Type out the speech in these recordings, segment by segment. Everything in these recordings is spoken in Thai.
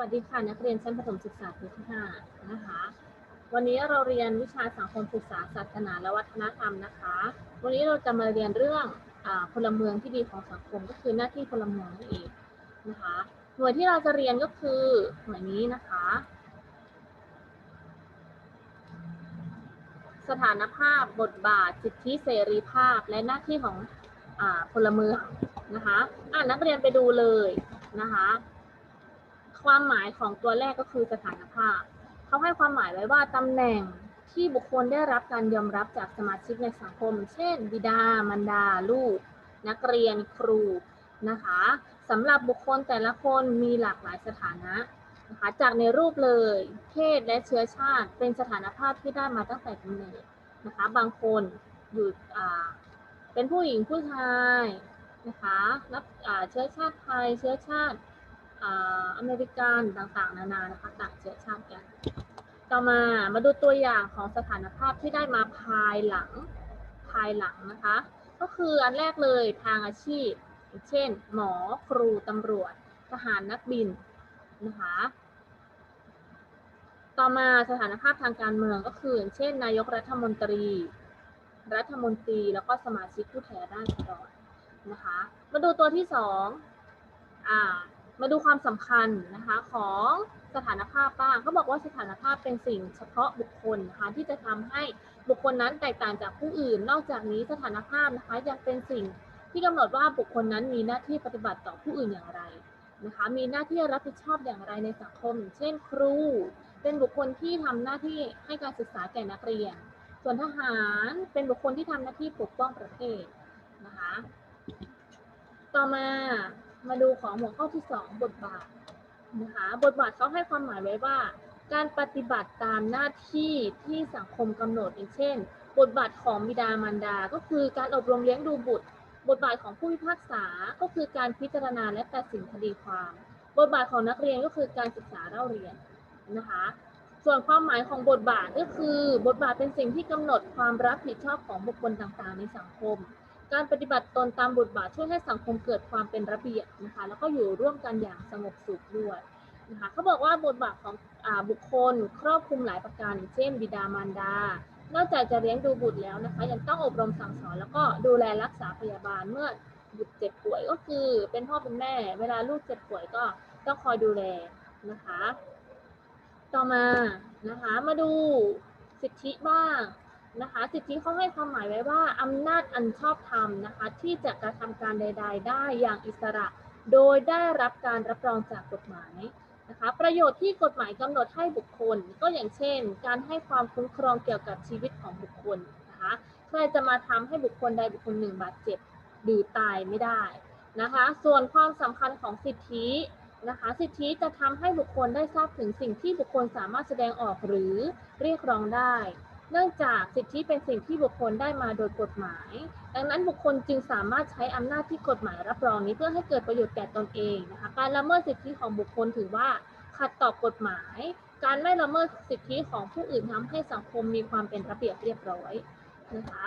วัสดีค่ะนักเรียนชั้นประถมศึกษาปีที่ห้านะคะ วันนี้เราเรียนวิชาสังคมศึกษาศาสนาและวัฒนธรรมนะคะ วันนี้เราจะมาเรียนเรื่องอพลเมืองที่ดีของสังคมก็คือหน้าที่พลเมืองนั่นเองนะคะหน่วยที่เราจะเรียนก็คือหน่วยนี้นะคะ สถานภาพบทบาทสิทธิเสรีภาพและหน้าที่ของอพลเมืองนะคะอ่านักเรียนไปดูเลยนะคะ ความหมายของตัวแรกก็คือสถานภาพ เขาให้ความหมายไว้ว่าตำแหน่งที่บุคคลได้รับการยอมรับจากสมาชิกในสังคม เช่น บิดา มารดา ลูก นักเรียน ครู นะคะสำหรับบุคคลแต่ละคนมีหลากหลายสถานะนะคะจากในรูปเลย เพศและเชื้อชาติเป็นสถานภาพที่ได้มาตั้งแต่กำเนิดนะคะ บางคนอยู่อ่าเป็นผู้หญิงผู้ชายนะคะรับอ่าเชื้อชาติไทย เชื้อชาติ อเมริกันต่างๆ นานานะคะต่างเชื้อชาติกัน ต่อมามาดูตัวอย่างของสถานภาพที่ได้มาภายหลังภายหลังนะคะ ก็คืออันแรกเลยทางอาชีพ เช่น หมอครูตำรวจ ทหารนักบินนะคะต่อมาสถานภาพทางการเมืองก็คือ เช่น นายกรัฐมนตรี รัฐมนตรีแล้วก็สมาชิกผู้แทนราษฎรนะคะ มาดูตัวที่สองอ่า มาดูความสำคัญนะคะของสถานภาพบ้างเขาบอกว่าสถานภาพเป็นสิ่งเฉพาะบุคคลนะคะที่จะทำให้บุคคลนั้นแตกต่างจากผู้อื่น นอกจากนี้สถานภาพนะคะยังเป็นสิ่งที่กำหนดว่าบุคคลนั้นมีหน้าที่ปฏิบัติต่อผู้อื่นอย่างไรนะคะมีหน้าที่รับผิดชอบอย่างไรในสังคม เช่น ครู เป็นบุคคลที่ทำหน้าที่ให้การศึกษาแก่นักเรียน ส่วนทหารเป็นบุคคลที่ทำหน้าที่ปกป้องประเทศนะคะต่อมา มาดูของหัวข้อที่ 2 บทบาทนะคะบทบาทเขาให้ความหมายไว้ว่า การปฏิบัติตามหน้าที่ที่สังคมกำหนดอย่างเช่น บทบาทของบิดามารดา ก็คือการอบรมเลี้ยงดูบุตร บทบาทของผู้พิพากษา ก็คือการพิจารณาและตัดสินคดีความ บทบาทของนักเรียนก็คือการศึกษาเล่าเรียนนะคะส่วนความหมายของบทบาทก็คือ บทบาทเป็นสิ่งที่กำหนดความรับผิดชอบของบุคคลต่างๆ ในสังคม การปฏิบัติตนตามบทบาทช่วยให้สังคมเกิดความเป็นระเบียบนะคะ แล้วก็อยู่ร่วมกันอย่างสงบสุขด้วยนะคะเขาบอกว่าบทบาทของอบุคคลครอบคลุมหลายประการ เช่น บิดามารดา นอกจากจะเลี้ยงดูบุตรแล้วนะคะ ยังต้องอบรมสั่งสอน แล้วก็ดูแลรักษาพยาบาลเมื่อบุตรเจ็บป่วยก็คือเป็นพ่อเป็นแม่ เวลาลูกเจ็บป่วยก็ต้องคอยดูแลนะคะ ต่อมานะคะมาดูสิทธิบ้าง นะคะสิทธิเขาให้ความหมายไว้ว่าอำนาจอันชอบธรรมนะคะที่จะกระทำการใด ๆ ได้อย่างอิสระ โดยได้รับการรับรองจากกฎหมายนะคะประโยชน์ที่กฎหมายกำหนดให้บุคคล ก็อย่างเช่น การให้ความคุ้มครองเกี่ยวกับชีวิตของบุคคลนะคะใครจะมาทำให้บุคคลใดบุคคลหนึ่งบาดเจ็บหรือตายไม่ได้นะคะส่วนความสำคัญของสิทธินะคะสิทธิจะทำให้บุคคลได้ทราบถึงสิ่งที่บุคคลสามารถแสดงออกหรือเรียกร้องได้ เนื่องจากสิทธิเป็นสิ่งที่บุคคลได้มาโดยกฎหมาย ดังนั้นบุคคลจึงสามารถใช้อำนาจที่กฎหมายรับรองนี้เพื่อให้เกิดประโยชน์แก่ตนเองนะคะการละเมิดสิทธิของบุคคลถือว่าขัดต่อกฎหมาย การไม่ละเมิดสิทธิของผู้อื่นทำให้สังคมมีความเป็นระเบียบเรียบร้อยนะคะ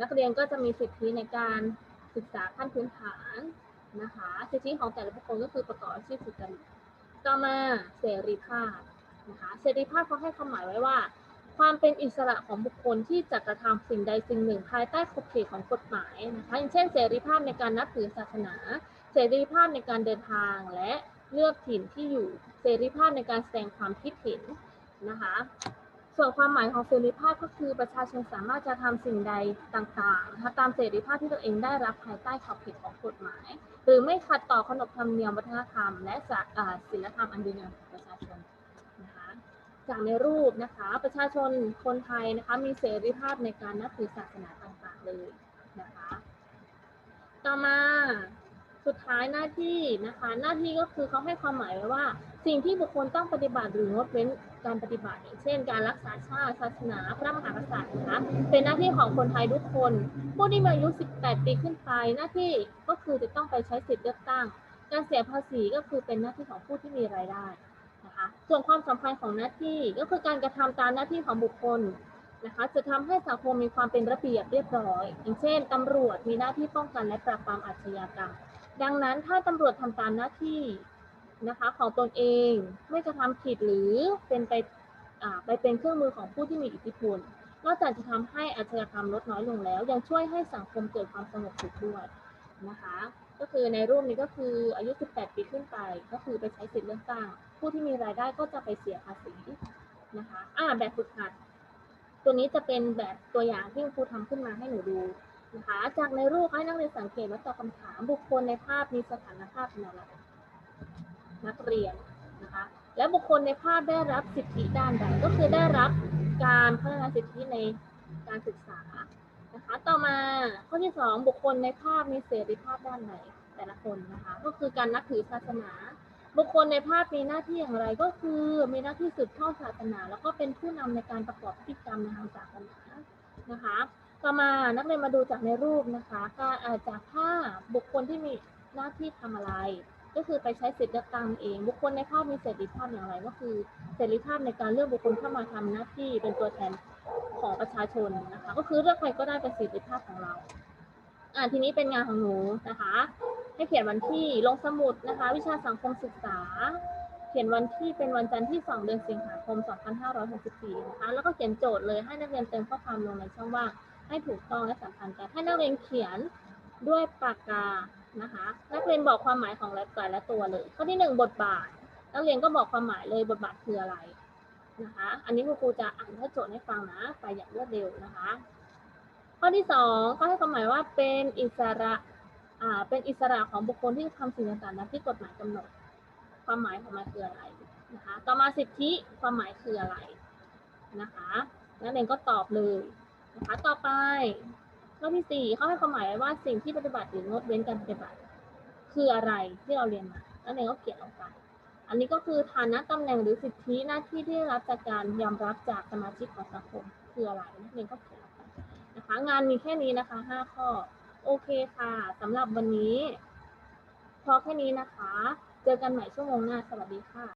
นักเรียนก็จะมีสิทธิในการศึกษาขั้นพื้นฐานนะคะ สิทธิของแต่ละบุคคลก็คือประกอบอาชีพสุจริตต่อมาเสรีภาพ นะคะเสรีภาพเขาให้ความหมายไว้ว่า ความเป็นอิสระของบุคคลที่จะกระทำสิ่งใดสิ่งหนึ่ง ภายใต้ขอบเขตของกฎหมายนะคะอย่างเช่น เสรีภาพในการนับถือศาสนา เสรีภาพในการเดินทางและเลือกถิ่นที่อยู่ เสรีภาพในการแสดงความคิดเห็นนะคะส่วนความหมายของเสรีภาพก็คือประชาชนสามารถจะทำสิ่งใดต่างๆนะคะตามเสรีภาพที่ตัวเองได้รับภายใต้ขอบเขตของกฎหมาย หรือไม่ขัดต่อขนบธรรมเนียมวัฒนธรรม และศีลธรรมอันดีงามของประชาชน จากในรูปนะคะ ประชาชนคนไทยนะคะมีเสรีภาพในการนับถือศาสนาต่างๆเลยนะคะ ต่อมาสุดท้ายหน้าที่นะคะ หน้าที่ก็คือเขาให้ความหมายไว้ว่า สิ่งที่บุคคลต้องปฏิบัติหรืองดเว้นการปฏิบัติอย่างเช่น การรักษาชาติศาสนา พระมหากษัตริย์นะคะเป็นหน้าที่ของคนไทยทุกคนผู้ที่มีอายุ 18 ปีขึ้นไป หน้าที่ก็คือจะต้องไปใช้สิทธิ์เลือกตั้ง การเสียภาษีก็คือเป็นหน้าที่ของผู้ที่มีรายได้ นะคะ ส่วนความสำคัญของหน้าที่ก็คือการกระทำตามหน้าที่ของบุคคลนะคะ จะทำให้สังคมมีความเป็นระเบียบเรียบร้อย อย่างเช่นตำรวจมีหน้าที่ป้องกันและปราบปรามอาชญากรรม ดังนั้นถ้าตำรวจทำตามหน้าที่นะคะของตนเองไม่กระทำผิดหรือเป็นไปไปเป็นเครื่องมือของผู้ที่มีอิทธิพลนอกจากจะทำให้อาชญากรรมลดน้อยลงแล้ว ยังช่วยให้สังคมเกิดความสงบสุขด้วยนะคะ ก็คือในรูปนี้ก็คืออายุ 18 ปีขึ้นไป ก็คือไปใช้สิทธิ์เลือกตั้ง ผู้ที่มีรายได้ก็จะไปเสียภาษีนะคะอ่าแบบฝึกหัด ตัวนี้จะเป็นแบบตัวอย่างที่ครูทำขึ้นมาให้หนูดูนะคะ จากในรูปให้นักเรียนสังเกตและตอบคำถามบุคคลในภาพมีสถานภาพเป็นอะไรนักเรียนนะคะ และบุคคลในภาพได้รับสิทธิด้านใดก็คือได้รับการพัฒนาสิทธิในการศึกษา ต่อมาข้อที่สองบุคคลในภาพมีเสรีภาพด้านไหนแต่ละคนนะคะ ก็คือการนับถือศาสนา บุคคลในภาพมีหน้าที่อย่างไรก็คือมีหน้าที่สืบทอดศาสนา แล้วก็เป็นผู้นำในการประกอบพิธีกรรมในทางศาสนานะคะ ต่อมานักเรียนมาดูจากในรูปนะคะการอาจากภาพบุคคลที่มีหน้าที่ทำอะไร ก็คือไปใช้สิทธิ์เลือกตั้งเอง บุคคลในภาพมีเสรีภาพอย่างไร ก็คือเสรีภาพในการเลือกบุคคลเข้ามาทำหน้าที่เป็นตัวแทน ของประชาชนนะคะ ก็คือเลือกใครก็ได้เป็นสิทธิภาพของเราอ่าทีนี้เป็นงานของหนูนะคะ ให้เขียนวันที่ลงสมุดนะคะ วิชาสังคมศึกษา เขียนวันที่เป็นวันจันทร์ที่ 2 เดือนสิงหาคม 2564 นะคะ แล้วก็เขียนโจทย์เลยให้นักเรียนเติมข้อความลงในช่องว่างให้ถูกต้องและสัมพันธ์กันให้นักเรียนเขียนด้วยปากกานะคะ นักเรียนบอกความหมายของแต่ละตัวเลย ข้อที่ 1 บทบาท นักเรียนก็บอกความหมายเลยบทบาทคืออะไร นะคะ อันนี้คุณครูจะอ่านข้อโจทย์ให้ฟังนะ ไปอย่างรวดเร็วนะคะ ข้อที่สองก็ให้ความหมายว่าเป็นอิสระอ่าเป็นอิสระของบุคคลที่ทำสิ่งต่างๆตามที่กฎหมายกำหนด ความหมายของมันคืออะไรนะคะ ต่อมาสิทธิความหมายคืออะไรนะคะนักเรียนก็ตอบเลยนะคะ ต่อไปข้อที่สี่เขาให้ความหมายว้ว่าสิ่งที่ปฏิบัติหรืองดเว้นการปฏิบัติ คืออะไรที่เราเรียนมานักเรียนก็เขียนลงไป อันนี้ก็คือฐานะตำแหน่งหรือสิทธิหน้าที่ที่ได้รับจากการยอมรับจากสมาชิกของสังคมคืออะไรนักเรียนก็เขียนนะคะ งานมีแค่นี้นะคะห้าข้อ โอเคค่ะสำหรับวันนี้ พอแค่นี้นะคะ เจอกันใหม่ชั่วโมงหน้า สวัสดีค่ะ